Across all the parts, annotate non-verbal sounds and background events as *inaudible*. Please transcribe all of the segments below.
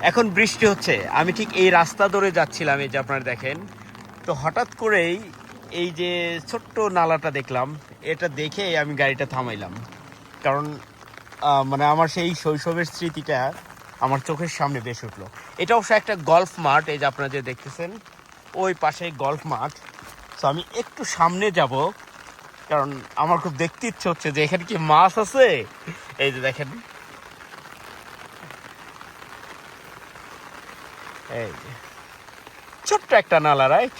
এখন বৃষ্টি হচ্ছে। আমি ঠিক এই রাস্তা ধরে যাচ্ছিলাম, এই যে আপনারা দেখেন। তো হঠাৎ করেই এই যে ছোট্ট নালাটা দেখলাম, এটা দেখে আমি গাড়িটা থামাইলাম। কারণ মানে আমার সেই শৈশবের স্মৃতিটা আমার চোখের সামনে বেশ উঠল। এটা অবশ্য একটা গলফ মাঠ, এই যে আপনারা যে দেখতেছেন, ওই পাশে গলফ মাঠ। তো আমি একটু সামনে যাব, কারণ আমার খুব দেখতে ইচ্ছে হচ্ছে যে এখানে কি মাছ আছে? এই যে দেখেন এই যে। ছোট্ট একটা নালা রাইট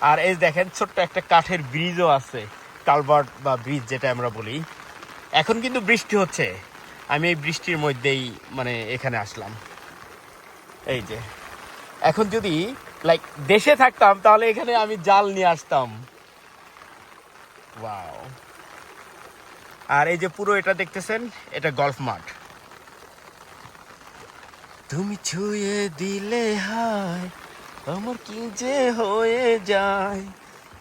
আর এই দেখেন, ছোট্ট একটা কাঠের ব্রিজও আছে কালভার্ট বা ব্রিজ যেটা আমরা বলি। এখন কিন্তু বৃষ্টি হচ্ছে। আমি এই বৃষ্টির মধ্যেই মানে এখানে আসলাম। এই যে। এখন যদি লাইক দেশে থাকতাম, তাহলে এখানে আমি জাল নিয়ে আসতাম। আর এই যে পুরো এটা দেখতেছেন, এটা গল্ফ মাঠ। তুমি ছুঁয়ে দিলে হায়, আমার কি যে হয়ে যায়?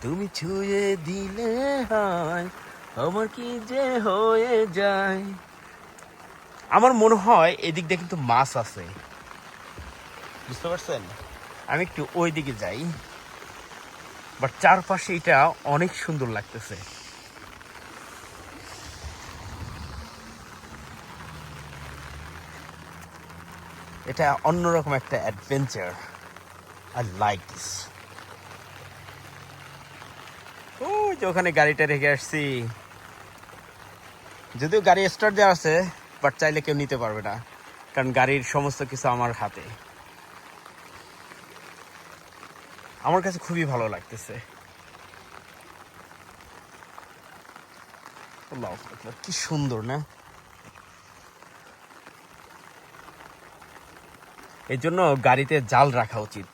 তুমি ছুঁয়ে দিলে হায়, আমার কি যে হয়ে যায়? আমার মনে হয় এদিক দিয়ে কিন্তু মাছ আছে। বুঝতে পারছেন? আমি একটু ওই দিকে যাই। বাট চারপাশে এটা অনেক সুন্দর লাগতেছে। এটা অন্যরকম একটা অ্যাডভেঞ্চার আই লাইক দিস ওই যে ওখানে গাড়িটা রেখে আসছি। যদিও গাড়ি স্টার্ট দেওয়া আছে বাট চাইলে কেউ নিতে পারবে না। কারণ গাড়ির সমস্ত কিছু আমার হাতে। আমার কাছে খুবই ভালো লাগতেছে। কি সুন্দর, না? এই জন্য গাড়িতে জাল রাখা উচিত।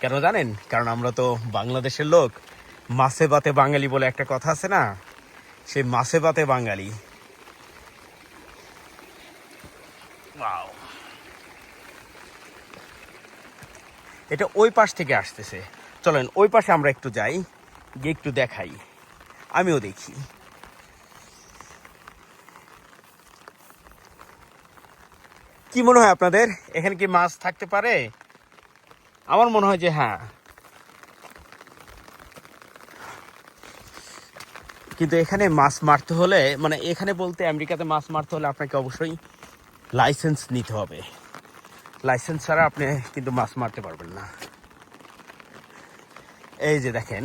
কেন জানেন? কারণ আমরা তো বাংলাদেশের লোক। মাছে বাতে বাঙালি বলে একটা কথা আছে না? সেই মাছে বাতে বাঙালি. এটা ওই পাশ থেকে আসতেছে। চলেন, ওই পাশে আমরা একটু যাই, গিয়ে একটু দেখাই। আমিও দেখি। কি মনে হয় আপনাদের? এখানে কি মাছ থাকতে পারে? আমার মনে হয় যে হ্যাঁ। কিন্তু এখানে মাছ মারতে হলে মানে এখানে বলতে আমেরিকাতে মাছ মারতে হলে আপনাকে অবশ্যই লাইসেন্স নিতে হবে। লাইসেন্স ছাড়া আপনি কিন্তু মাছ মারতে পারবেন না। এই যে দেখেন,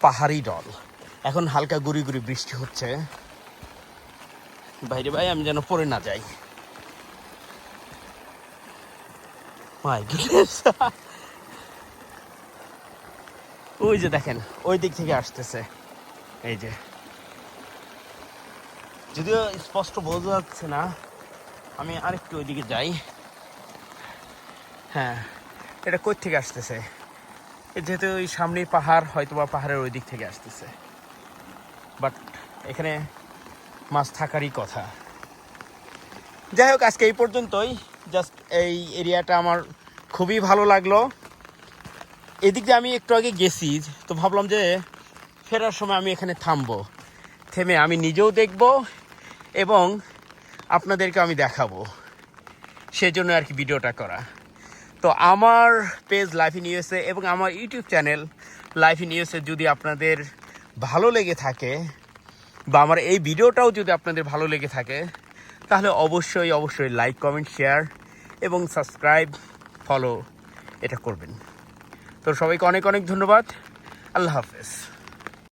পাহাড়ি ডল। এখন হালকা গুড়ি গুড়ি বৃষ্টি হচ্ছে। বাইরে ভাই, আমি যেন পড়ে না যাই। মাই *laughs* ওই যে দেখেন, ওই দিক থেকে আসতেছে। এই যে। যদিও স্পষ্ট বোঝা যাচ্ছে না, আমি আরেকটু ওইদিকে যাই। হ্যাঁ এটা কই থেকে আসতেছে? যেহেতু ওই সামনে পাহাড় হয়তো বা পাহাড়ের ওই দিক থেকে আসতেছে। বাট এখানে মাছ থাকারই কথা। যাই হোক, আজকে এই পর্যন্তই। জাস্ট এই এরিয়াটা আমার খুবই ভালো লাগল। এদিক দিয়ে আমি একটু আগে গেছি, তো ভাবলাম যে ফেরার সময় আমি এখানে থামবো। থেমে আমি নিজেও দেখব এবং আপনাদেরকে আমি দেখাবো। সেজন্য আর কি ভিডিওটা করা। তো আমার পেজ লাইফ ইন ইউএসএ এবং আমার YouTube channel life in USA যদি আপনাদের ভালো লেগে থাকে বা আমার এই ভিডিওটাও যদি আপনাদের ভালো লেগে থাকে তাহলে অবশ্যই অবশ্যই লাইক কমেন্ট শেয়ার এবং সাবস্ক্রাইব ফলো এটা করবেন। তো সবাইকে অনেক অনেক ধন্যবাদ। আল্লাহ হাফেজ।